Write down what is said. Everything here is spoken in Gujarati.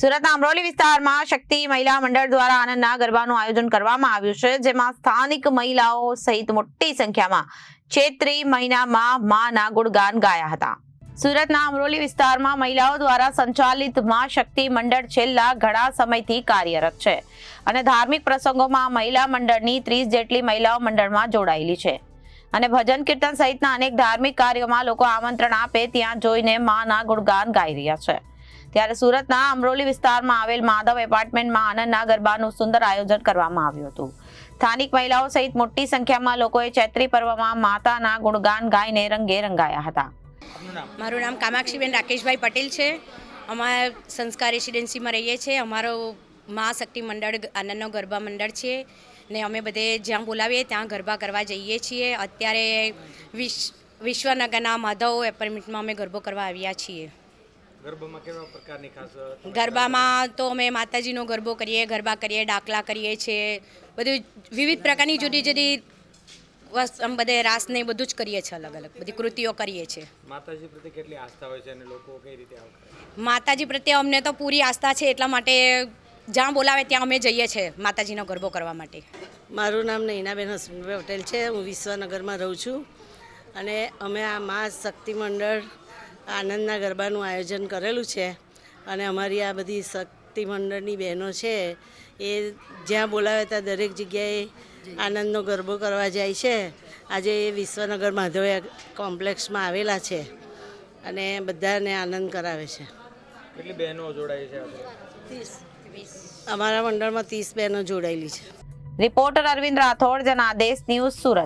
સુરતના અમરોલી વિસ્તારમાં શક્તિ મહિલા મંડળ દ્વારા આનંદના ગરબાનું આયોજન કરવામાં આવ્યું છે, જેમાં સ્થાનિક મહિલાઓ સહિત મોટી સંખ્યામાં ચૈત્રી મહિનામાં માના ગુણગાન ગાયા હતા. સુરતના અમરોલી વિસ્તારમાં મહિલાઓ દ્વારા સંચાલિતમાં શક્તિ મંડળ છેલ્લા ઘણા સમયથી કાર્યરત છે અને ધાર્મિક પ્રસંગોમાં મહિલા મંડળની ત્રીસ જેટલી મહિલાઓ મંડળમાં જોડાયેલી છે. અને ભજન કીર્તન સહિતના અનેક ધાર્મિક કાર્યોમાં લોકો આમંત્રણ આપે ત્યાં જોઈને માના ગુણગાન ગાઈ રહ્યા છે. ત્યારે સુરતના અમરોલી વિસ્તારમાં આવેલ માધવ એપાર્ટમેન્ટમાં આનંદના ગરબાનું સુંદર આયોજન કરવામાં આવ્યું હતું. સ્થાનિક મહિલાઓ સહિત મોટી સંખ્યામાં લોકોએ ચૈત્રી પર્વમાં માતાના ગુણગાન ગાઈને રંગે રંગાયા હતા. મારું નામ કામાક્ષીબેન રાકેશભાઈ પટેલ છે. અમારા સંસ્કાર રેસિડેન્સીમાં રહીએ છીએ. અમારો મા શક્તિ મંડળ આનંદનો ગરબા મંડળ છે. ને અમે બધે જ્યાં બોલાવીએ ત્યાં ગરબા કરવા જઈએ છીએ. અત્યારે વિશ, વિશ્વનગરના માધવ એપાર્ટમેન્ટમાં અમે ગરબો કરવા આવ્યા છીએ. ગરબામાં કેવા પ્રકારની ખાસ ગરબામાં તો અમે માતાજીનો ગરબો કરીએ ગરબા કરીએ ડાકલા કરીએ છીએ બધું વિવિધ પ્રકારની જુદી જુદી વસ્તુ આમ બધે રાસ ને બધું જ કરીએ છીએ અલગ અલગ બધી કૃતિઓ કરીએ છીએ. માતાજી પ્રત્યે કેટલી આસ્થા હોય છે અને લોકો કઈ રીતે માતાજી પ્રત્યે અમને તો પૂરી આસ્થા છે એટલા માટે જ્યાં બોલાવે ત્યાં અમે જઈએ છીએ માતાજીનો ગરબો કરવા માટે. મારું નામ નૈનાબેન હસમુભાઈ પટેલ છે હું વિશ્વનગરમાં રહું છું. અને અમે આ મા શક્તિ મંડળ આનંદના ગરબાનું આયોજન કરેલું છે. અને અમારી આ બધી શક્તિ મંડળની બહેનો છે એ જ્યાં બોલાવે ત્યાં દરેક જગ્યાએ આનંદનો ગરબો કરવા જાય છે. આજે એ વિશ્વનગર માધવ કોમ્પ્લેક્સમાં આવેલા છે અને બધાને આનંદ કરાવે છે. કેટલી બહેનો જોડાય છે અમારા મંડળમાં ત્રીસ બહેનો જોડાયેલી છે. Reporter Arvind Rathod Janadesh news Surat.